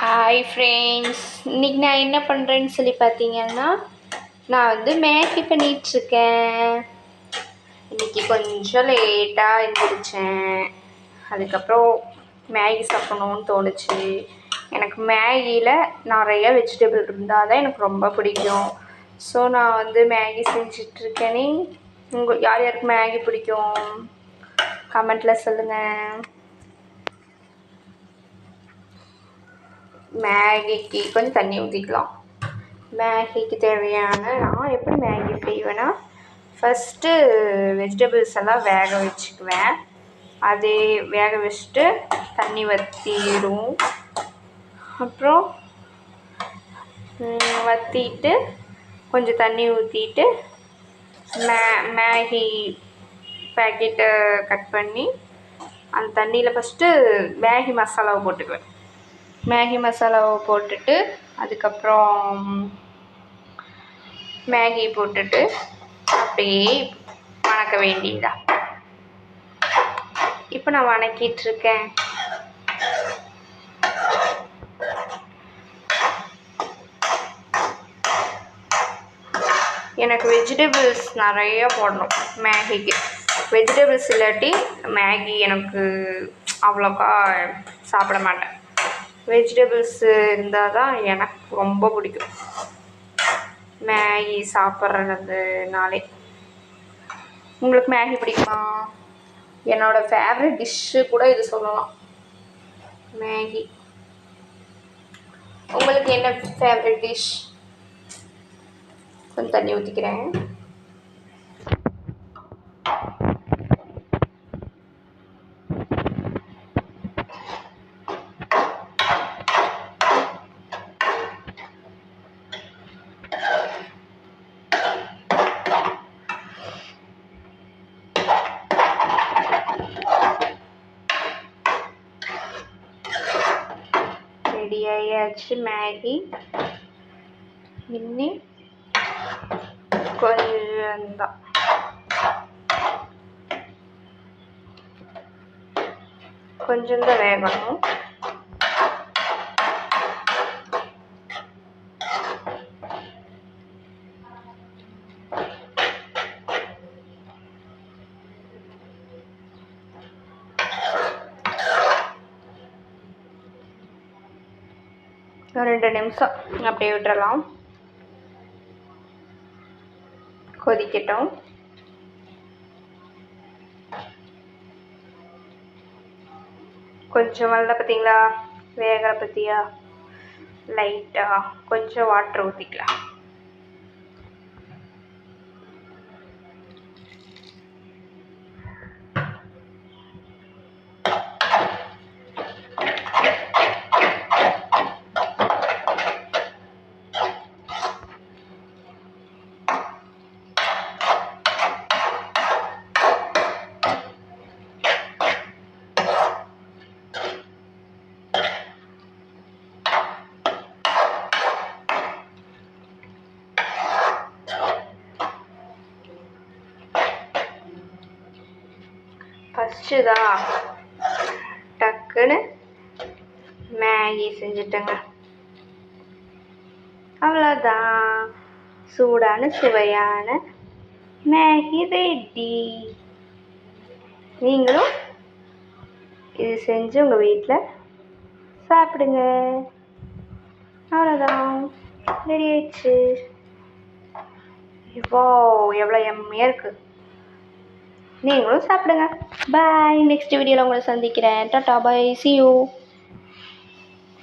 Hi friends இன்றைக்கி நான் என்ன பண்ணுறேன்னு சொல்லி பார்த்தீங்கன்னா நான் வந்து மேகி பண்ணிகிட்ருக்கேன் இன்றைக்கி கொஞ்சம் லேட்டாக எழுந்திரிச்சேன் அதுக்கப்புறம் மேகி சாப்பிடணும்னு தோணுச்சு. எனக்கு மேகியில் நிறைய வெஜிடபிள் இருந்தால் தான் எனக்கு ரொம்ப பிடிக்கும். ஸோ நான் வந்து மேகி செஞ்சிட்ருக்கேனே உங்கள் யார் யாருக்கு மேகி பிடிக்கும்? கமெண்ட்டில் சொல்லுங்கள் மேகிக்கு கொஞ்சம் தண்ணி ஊற்றிக்கலாம் மேகிக்கு தேவையான நான் எப்படி மேகி செய்வேன்னா ஃபஸ்ட்டு வெஜிடபிள்ஸ் எல்லாம் வேக வச்சுக்குவேன். அதே வேக வச்சுட்டு தண்ணி வற்றிடும் அப்புறம் வற்றிட்டு கொஞ்சம் தண்ணி ஊற்றிட்டு மே மேகி பேக்கெட்டை கட் பண்ணி அந்த தண்ணியில் ஃபஸ்ட்டு மேகி மசாலாவை போட்டுக்குவேன். மேகி மசாலாவை போட்டுட்டு அதுக்கப்புறம் மேகி போட்டுட்டு அப்படியே வணக்க வேண்டியதா இப்போ நான் வணக்கிட்டுருக்கேன் எனக்கு வெஜிடபிள்ஸ் நிறைய போடணும் மேகிக்கு. வெஜிடபிள்ஸ் இல்லாட்டி மேகி எனக்கு அவ்வளோக்கா சாப்பிட மாட்டேன். வெஜிடபிள்ஸு இருந்தால் தான் எனக்கு ரொம்ப பிடிக்கும். மேகி சாப்பிட்றதுனாலே உங்களுக்கு மேகி பிடிக்குமா? என்னோடய ஃபேவரட் டிஷ்ஷு கூட இது சொல்லலாம். மேகி. உங்களுக்கு என்ன ஃபேவரட் டிஷ் கொஞ்சம் தண்ணி ஊற்றிக்கிறேன் ரெடி ஆயாச்சு மேகி இன்னி கொஞ்சம்தான் கொஞ்சம் தான் ரெண்டு நிமிஷம் அப்படியே விட்டுறலாம். கொதிக்கட்டும். கொஞ்சம் நல்லா பார்த்தீங்களா? வேக பற்றியா லைட்டாக கொஞ்சம் வாட்டர் ஊற்றிக்கலாம் ஃபஸ்ட்டு தான் டக்குன்னு மேகி செஞ்சுட்டேங்க. அவ்வளோதான் சூடான சுவையான மேகி ரெடி நீங்களும் இது செஞ்சு உங்கள் வீட்டில் சாப்பிடுங்க. அவ்வளோதான் ரெடி ஆயிடுச்சு. இவ்வளோ எவ்வளோ எம்மையாக இருக்குது நீங்களும் சாப்பிடுங்க. பாய் நெக்ஸ்ட் வீடியோவில் உங்களை சந்திக்கிறேன். Tata bye C you